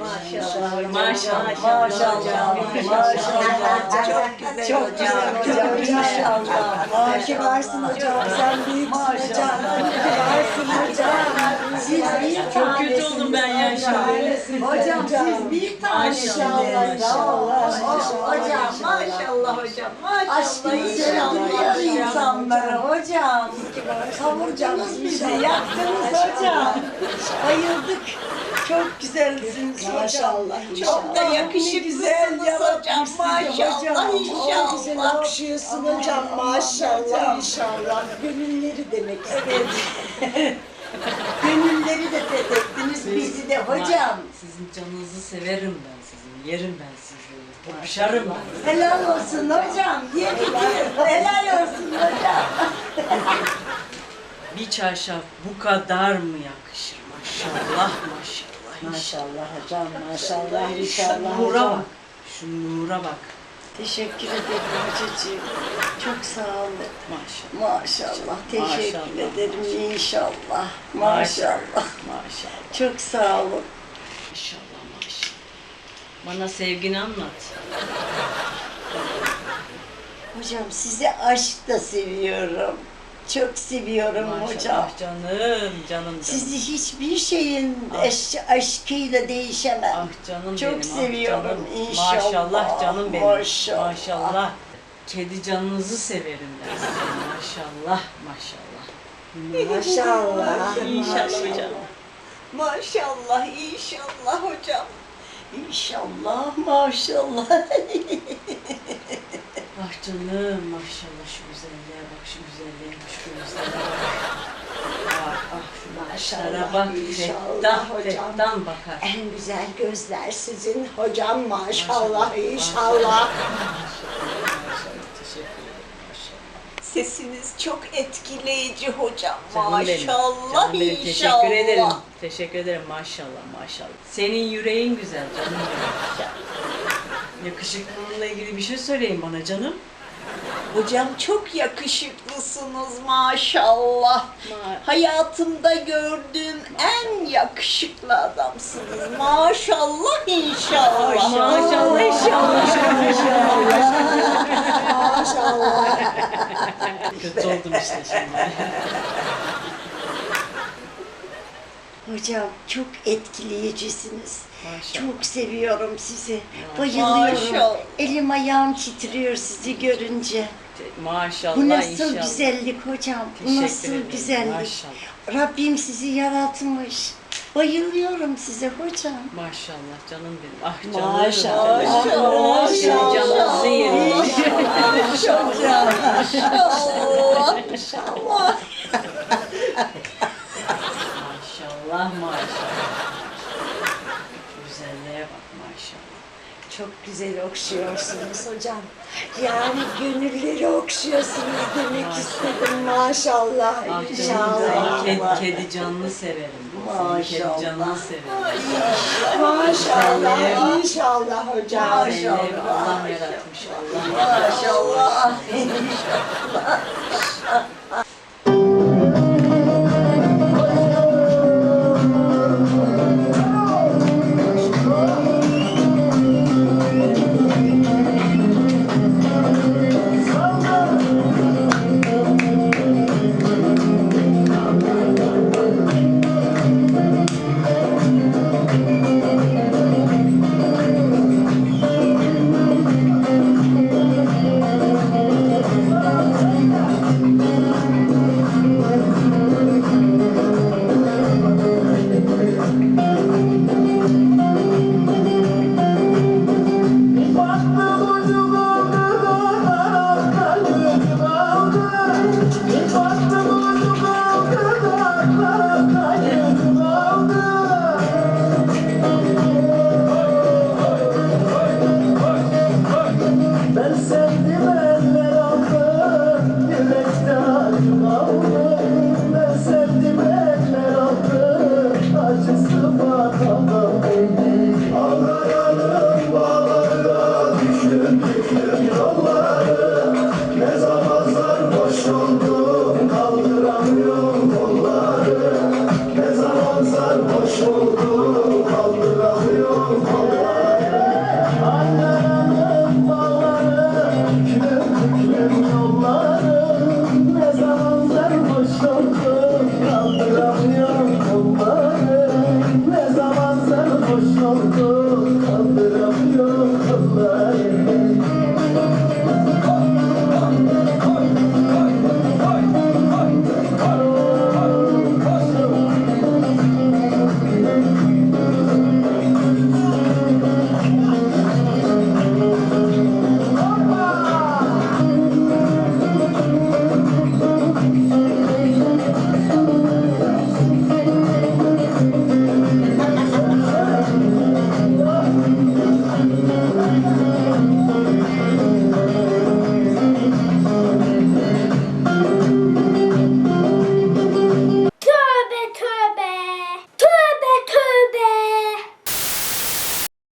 Maşallah. Maşallah. Maşallah. Maşallah. Çok güzel Çok hocam. güzel hocam. Maşallah. İyi ki varsın hocam. Sen büyüksün hocam. İyi ki varsın hocam. Siz bir Çok kötü oldum ben ya şimdi. Hocam siz bir tanesiniz. Maşallah. Maşallah. Hocam maşallah hocam. Maşallah. Aşkını inşallah sevdiriyor hocam. Kavurdunuz bizi, yaktınız hocam. Bayıldık. Çok güzelsiniz Maşallah, hocam. Çok da yakışıklısınız hocam. Maşallah Çok güzel inşallah. okşuyorsun hocam maşallah inşallah. Gönülleri demek istedim. Gönülleri de fethettiniz bizi de hocam. Sizin canınızı severim ben sizin. Yerim ben sizi. Öpüşerim ben. Helal olsun hocam. Yemin helal olsun hocam. Bir çarşaf bu kadar mı yakışır? Maşallah maşallah. Maşallah hocam maşallah Şu inşallah nura hocam. bak. Şu nura bak. Teşekkür ederim hocacığım. Çok sağ olun. Maşallah. Maşallah. Teşekkür Maşallah, ederim inşallah. Maşallah. Maşallah. Çok sağ olun. Maşallah maşallah. Bana sevgini anlat. Hocam sizi aşk da seviyorum. Çok seviyorum hocam. Maşallah canım, canım canım. Sizi hiçbir şeyin Ah. eş- aşkıyla değişemem. Ah canım Çok benim. ah seviyorum, canım. inşallah. Maşallah canım benim. Maşallah. Maşallah. Kedi canınızı severim ben size. Maşallah maşallah. Maşallah. İnşallah hocam. Maşallah inşallah hocam. İnşallah maşallah. Ah canım maşallah şu güzelliğe şu bak şu gözlere bak. Ah ah şu Maşallah, bak. inşallah hocam. fettan bakar. en güzel gözler sizin hocam maşallah Maşallah, inşallah. Maşallah teşekkür ederim maşallah. Sesiniz çok etkileyici hocam. Canım benim, Maşallah canım benim. inşallah. Teşekkür ederim. Teşekkür ederim maşallah maşallah. Senin yüreğin güzel canım benim. Yakışıklılığınla ilgili bir şey söyleyin bana canım. Hocam çok yakışıklısınız maşallah. Ma- Hayatımda gördüğüm en yakışıklı adamsınız. Maşallah inşallah. Maşallah Maşallah. Kötü oldum işte şimdi. Hocam çok etkileyicisiniz. Maşallah. Çok seviyorum sizi. Bayılıyorum. Maşallah. Elim ayağım titriyor sizi görünce. Maşallah Bu nasıl inşallah. güzellik hocam? Bu Teşekkür nasıl ederim, güzellik? Maşallah. Rabbim sizi yaratmış. Bayılıyorum size hocam. Maşallah canım benim. Ah canım. Maşallah. Maşallah. Senin canınızı yerim. Maşallah. Maşallah. İnşallah. Maşallah maşallah. Güzelliğe bak maşallah. Çok güzel okşuyorsunuz hocam. Yani gönülleri okşuyorsunuz demek Maşallah. istedim maşallah. Ah canım İnşallah. benim. Kedi, kedi canını severim. Senin Kedi Maşallah. canını severim. Maşallah. İnşallah hocam. Güzelliğe Allah yaratmış. Allah Maşallah.